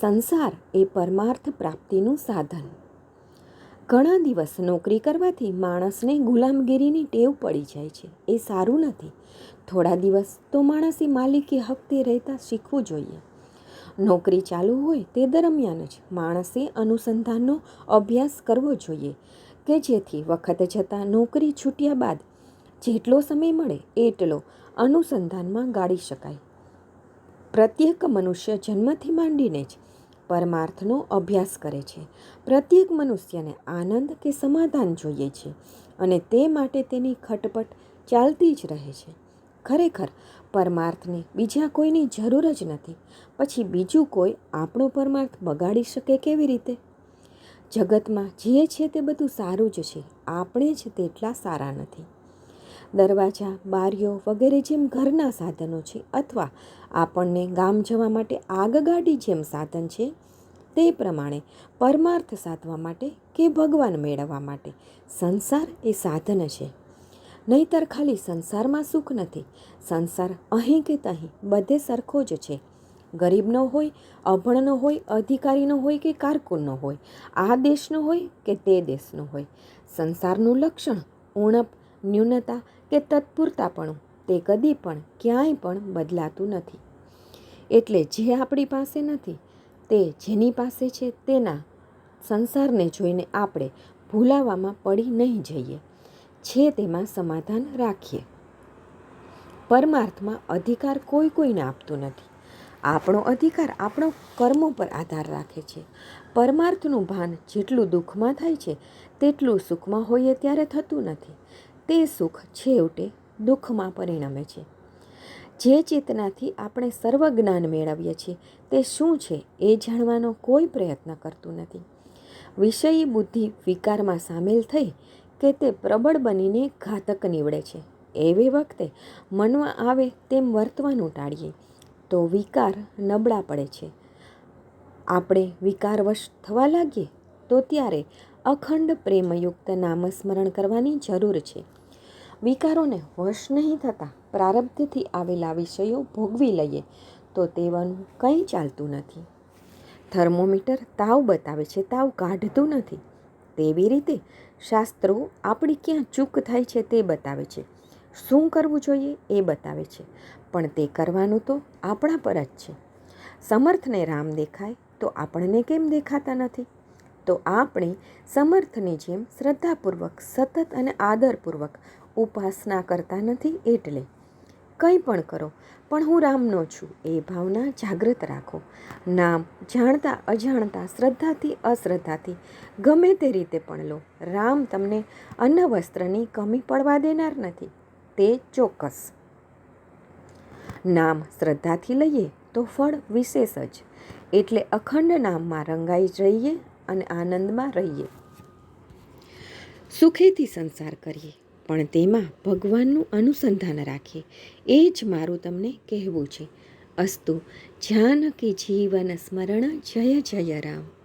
સંસાર એ પરમાર્થ પ્રાપ્તિનું સાધન. ઘણા દિવસ નોકરી કરવાથી માણસને ગુલામગીરીની ટેવ પડી જાય છે. એ સારું નથી. થોડા દિવસ તો માણસે માલિકી હકતે રહેતા શીખવું જોઈએ. નોકરી ચાલુ હોય તે દરમિયાન જ માણસે અનુસંધાનનો અભ્યાસ કરવો જોઈએ કે જેથી વખત જતાં નોકરી છૂટ્યા બાદ જેટલો સમય મળે એટલો અનુસંધાનમાં ગાળી શકાય. પ્રત્યેક મનુષ્ય જન્મથી માંડીને જ પરમાર્થનો અભ્યાસ કરે છે. પ્રત્યેક મનુષ્યને આનંદ કે સમાધાન જોઈએ છે અને તે માટે તેની ખટપટ ચાલતી જ રહે છે. ખરેખર, પરમાર્થને બીજા કોઈની જરૂર જ નથી. પછી બીજું કોઈ આપણો પરમાર્થ બગાડી શકે કેવી રીતે? જગતમાં જે છે તે બધું સારું જ છે. આપણે જ તેટલા સારા નથી. દરવાજા, બારીઓ વગેરે જેમ ઘરના સાધનો છે અથવા આપણને ગામ જવા માટે આગગાડી જેમ સાધન છે, તે પ્રમાણે પરમાર્થ સાધવા માટે કે ભગવાન મેળવવા માટે સંસાર એ સાધન છે. નહીતર ખાલી સંસારમાં સુખ નથી. સંસાર અહીં કે તહીં બધે સરખો જ છે. ગરીબનો હોય અભણનો હોય અધિકારીનો હોય કે કારકુનનો હોય, આ દેશનો હોય કે તે દેશનો હોય. સંસારનું લક્ષણ ઉણપ ન્યૂનતા કે તત્પુરતાપણું તે કદી પણ ક્યાંય પણ બદલાતું નથી. એટલે જે આપણી પાસે નથી, તે જેની પાસે છે તેના સંસારને જોઈને આપણે ભૂલાવામાં પડી નહીં જઈએ. છે તેમાં સમાધાન રાખીએ. પરમાર્થમાં અધિકાર કોઈ કોઈને આપતું નથી. આપણો અધિકાર આપણો કર્મો પર આધાર રાખે છે. પરમાર્થનું ભાન જેટલું દુઃખમાં થાય છે, તેટલું સુખમાં હોઈએ ત્યારે થતું નથી. તે સુખ છેવટે દુઃખમાં પરિણમે છે. જે ચેતનાથી આપણે સર્વ જ્ઞાન મેળવીએ છીએ, તે શું છે એ જાણવાનો કોઈ પ્રયત્ન કરતું નથી. વિષયી બુદ્ધિ વિકારમાં સામેલ થઈ કે તે પ્રબળ બનીને ઘાતક નીવડે છે. એવી વખતે મનમાં આવે તેમ વર્તવાનું ટાળીએ, તો વિકાર નબળા પડે છે. આપણે વિકારવશ થવા લાગીએ, તો ત્યારે અખંડ પ્રેમયુક્ત નામસ્મરણ કરવાની જરૂર છે. વિકારોને વશ નહીં થતા પ્રારબ્ધથી આવેલા વિષયો ભોગવી લઈએ તો તેવાનું કંઈ ચાલતું નથી. થર્મોમીટર તાવ બતાવે છે, તાવ કાઢતું નથી. તેવી રીતે શાસ્ત્રો આપણી ક્યાં ચૂક થાય છે તે બતાવે છે. શું કરવું જોઈએ એ બતાવે છે. પણ તે કરવાનું તો આપણા પર જ છે. સમર્થને રામ દેખાય તો આપણને કેમ દેખાતા નથી? તો આપણે સમર્થની જેમ શ્રદ્ધાપૂર્વક, સતત અને આદરપૂર્વક ઉપાસના કરતા નથી એટલે. કંઈ પણ કરો, પણ હું રામનો છું, એ ભાવના જાગૃત રાખો. નામ જાણતા, અજાણતા, શ્રદ્ધાથી, અશ્રદ્ધાથી, ગમે તે રીતે પણ લો. રામ તમને અન્ન વસ્ત્રની કમી પડવા દેનાર નથી, તે ચોક્કસ. નામ શ્રદ્ધાથી લઈએ તો ફળ વિશેષ જ, એટલે અખંડ નામમાં રંગાઈ રહીએ અને આનંદમાં રહીએ. સુખેથી સંસાર કરીએ, પણ તેમાં ભગવાનનું અનુસંધાન રાખીએ. એ જ મારું તમને કહેવું છે. અસ્તુ જાનકી જીવન સ્મરણ, જય જય રામ.